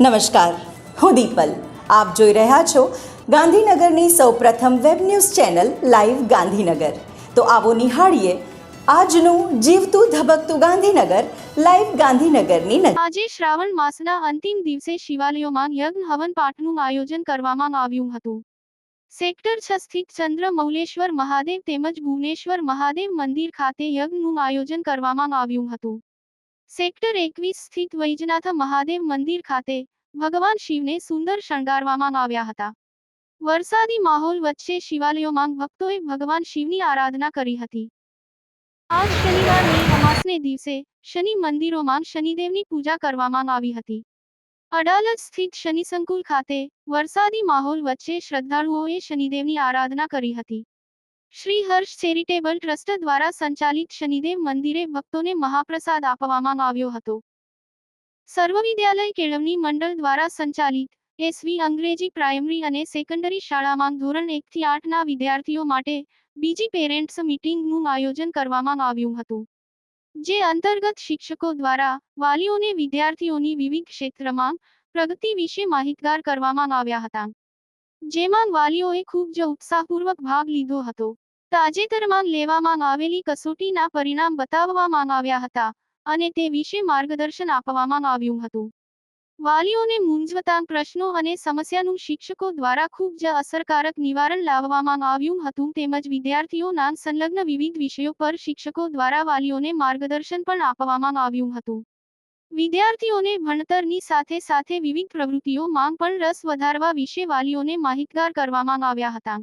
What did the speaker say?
નમસ્કાર. હું દીપલ. આપ જોઈ રહ્યા છો ગાંધીનગરની સૌપ્રથમ web news channel live Gandhinagar. તો આવો નિહાળીએ આજનું જીવતું ધબકતું ગાંધીનગર લાઈવ ગાંધીનગરની આજે શ્રાવણ માસના અંતિમ દિવસે શિવાલયોમાં યજ્ઞ હવન પાઠનું આયોજન કરવામાં આવ્યું હતું. સેક્ટર છ સ્થિત ચંદ્ર મૌલેશ્વર મહાદેવ તેમજ ભુવનેશ્વર મહાદેવ મંદિર ખાતે યજ્ઞનું આયોજન કરવામાં આવ્યું હતું. સેક્ટર એકવીસ સ્થિત વૈજનાથ મહાદેવ મંદિર ખાતે ભગવાન શિવને સુંદર શણગારવામાં આવ્યા હતા. વરસાદી માહોલ વચ્ચે શિવાલયોમાં ભક્તોએ ભગવાન શિવની આરાધના કરી હતી. આજ શનિવારની અમાસને દિવસે શનિ મંદિરોમાં શનિદેવની પૂજા કરવામાં આવી હતી. અડાલજ સ્થિત શનિ સંકુલ ખાતે વરસાદી માહોલ વચ્ચે શ્રદ્ધાળુઓએ શનિદેવની આરાધના કરી હતી. શ્રી હર્ષ ચેરિટેબલ ટ્રસ્ટ દ્વારા સંચાલિત શનિદેવ મંદિરે ભક્તોને મહાપ્રસાદ આપવામાં આવ્યો હતો. સર્વ વિદ્યાલય કેળવણી મંડળ દ્વારા સંચાલિત એસવી અંગ્રેજી પ્રાઇમરી અને સેકન્ડરી શાળામાં ધોરણ એકથી આઠના વિદ્યાર્થીઓ માટે બીજી પેરેન્ટ્સ મીટિંગનું આયોજન કરવામાં આવ્યું હતું. જે અંતર્ગત શિક્ષકો દ્વારા વાલીઓને વિદ્યાર્થીઓની વિવિધ ક્ષેત્રમાં પ્રગતિ વિશે માહિતગાર કરવામાં આવ્યા હતા. જેમાં વાલીઓએ ખૂબ જ ઉત્સાહપૂર્વક ભાગ લીધો હતો. તાજેતરમાં લેવામાં આવેલી કસોટીના પરિણામ બતાવવામાં આવ્યા હતા અને તે વિશે માર્ગદર્શન આપવામાં આવ્યું હતું. વાલીઓને મૂંઝવતા પ્રશ્નો અને સમસ્યાનું શિક્ષકો દ્વારા ખૂબ જ અસરકારક નિવારણ લાવવામાં આવ્યું હતું તેમજ વિદ્યાર્થીઓના સંલગ્ન વિવિધ વિષયો પર શિક્ષકો દ્વારા વાલીઓને માર્ગદર્શન પણ આપવામાં આવ્યું હતું. વિદ્યાર્થીઓને ભણતરની સાથે સાથે વિવિધ પ્રવૃત્તિઓમાં પણ રસ વધારવા વિશે વાલીઓને માહિતગાર કરવામાં આવ્યા હતા.